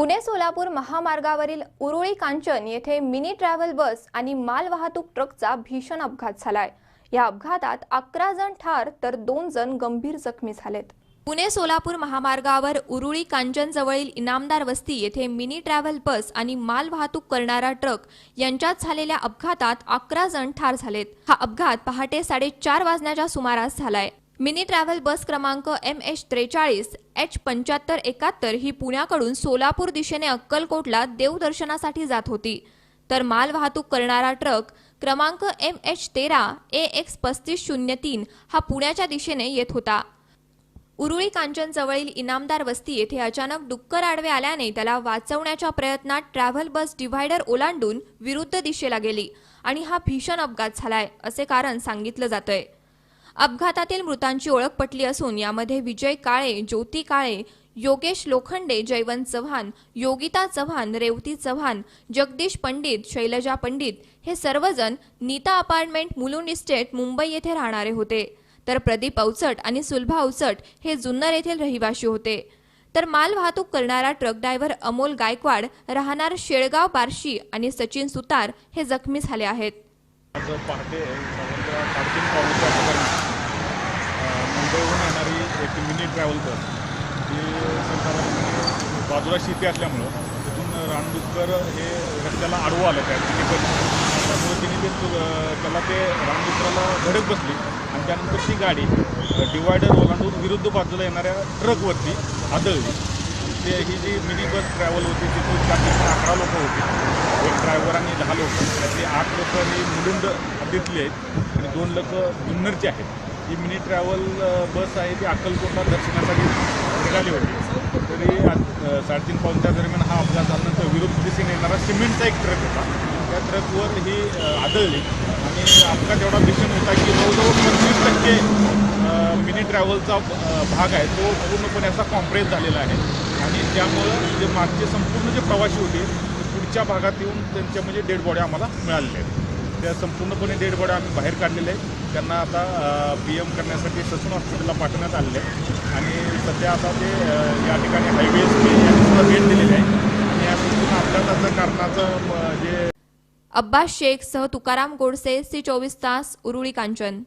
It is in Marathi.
पुणे सोलापूर महामार्गावरील उरुळी कांचन येथे मिनी ट्रॅव्हल बस आणि मालवाहतूक ट्रकचा भीषण अपघात झालाय. या अपघातात अकरा जण ठार तर दोन जण गंभीर जखमी झालेत. पुणे सोलापूर महामार्गावर उरुळी कांचनजवळील इनामदार वस्ती येथे मिनी ट्रॅव्हल बस आणि माल वाहतूक करणारा ट्रक यांच्यात झालेल्या अपघातात अकरा जण ठार झालेत. हा अपघात पहाटे साडेचार वाजण्याच्या सुमारास झालाय. मिनी ट्रॅव्हल बस क्रमांक एम एच त्रेचाळीस एच पंच्याहत्तर एकाहत्तर ही पुण्याकडून सोलापूर दिशेने अक्कलकोटला देवदर्शनासाठी जात होती. तर माल वाहतूक करणारा ट्रक क्रमांक एम एच तेरा ए एक्स पस्तीस शून्य तीन हा पुण्याच्या दिशेने येत होता. उरुळी कांचनजवळील इनामदार वस्ती येथे अचानक डुक्कर आडवे आल्याने त्याला वाचवण्याच्या प्रयत्नात ट्रॅव्हल बस डिव्हायडर ओलांडून विरुद्ध दिशेला गेली आणि हा भीषण अपघात झालाय असे कारण सांगितलं जातंय. अपघातातील मृतांची ओळख पटली असून यामध्ये विजय काळे ज्योती काळे योगेश लोखंडे जयवंत चव्हाण योगिता चव्हाण रेवती चव्हाण जगदीश पंडित शैलजा पंडित हे सर्वजण नीता अपार्टमेंट मुलुंड इस्टेट मुंबई येथे राहणारे होते. तर प्रदीप अवचट आणि सुलभा अवचट हे जुन्नर येथील रहिवाशी होते. तर माल वाहतूक करणारा ट्रक ड्रायव्हर अमोल गायकवाड राहणार शेळगाव बार्शी आणि सचिन सुतार हे जखमी झाले आहेत आज पहाटे साधारणतः साडेतीन पावसाच्या दरम्यान अ, मुंबईहून येणारी मिनी ट्रॅव्हल बस ही साधारणपणे बाजूला शेती असल्यामुळं तिथून रानडुक्कर हे रस्त्याला आडवं आलं त्या तिने त्यामुळे तिने ते त्याला ते रानडुक्कराला धडक बसली आणि त्यानंतर ती गाडी डिवायडर ओलांडून विरुद्ध बाजूला येणाऱ्या ट्रकवरती आदळली. ते ही जी मिनी बस ट्रॅव्हल होती तिथून ते अकरा लोक होती. एक ड्रायव्हर आणि दहा लोक. त्यातली आठ लोक ही मुलुंड हद्दीतली आहेत आणि दोन लोक जुन्नरची आहेत. ही मिनी ट्रॅव्हल बस आहे ती अक्कलकोटला दर्शनासाठी निघाली होती. तरी साडेतीन पाऊनच्या दरम्यान हा अपघात झाल्यानंतर विरुद्ध दिशेने येणारा सिमेंटचा एक ट्रक होता. त्या ट्रकवर ही आदळली. आणि अपघात एवढा भीषण होता की जवळजवळ पंचवीस टक्के मिनी ट्रॅव्हलचा भाग आहे. तो पूर्णपणे असा कॉम्प्रेस झालेला आहे. आणि त्यामुळं जे मागचे संपूर्ण जे प्रवासी होते पुढच्या भागात येऊन त्यांच्या म्हणजे डेड बॉडी आम्हाला मिळालेल्या आहेत. त्या संपूर्णपणे डेड बॉडी आम्ही बाहेर काढलेले आहेत. त्यांना आता पी एम करण्यासाठी ससून हॉस्पिटलला पाठवण्यात आलेले आहे आणि सध्या आता ते या ठिकाणी हायवे यांनी सुद्धा भेट दिलेली आहे आणि या संपूर्ण अपघाताचं कारणाचं जे अब्बास शेख सह तुकाराम गोडसे सी चोवीस तास उरुळी कांचन.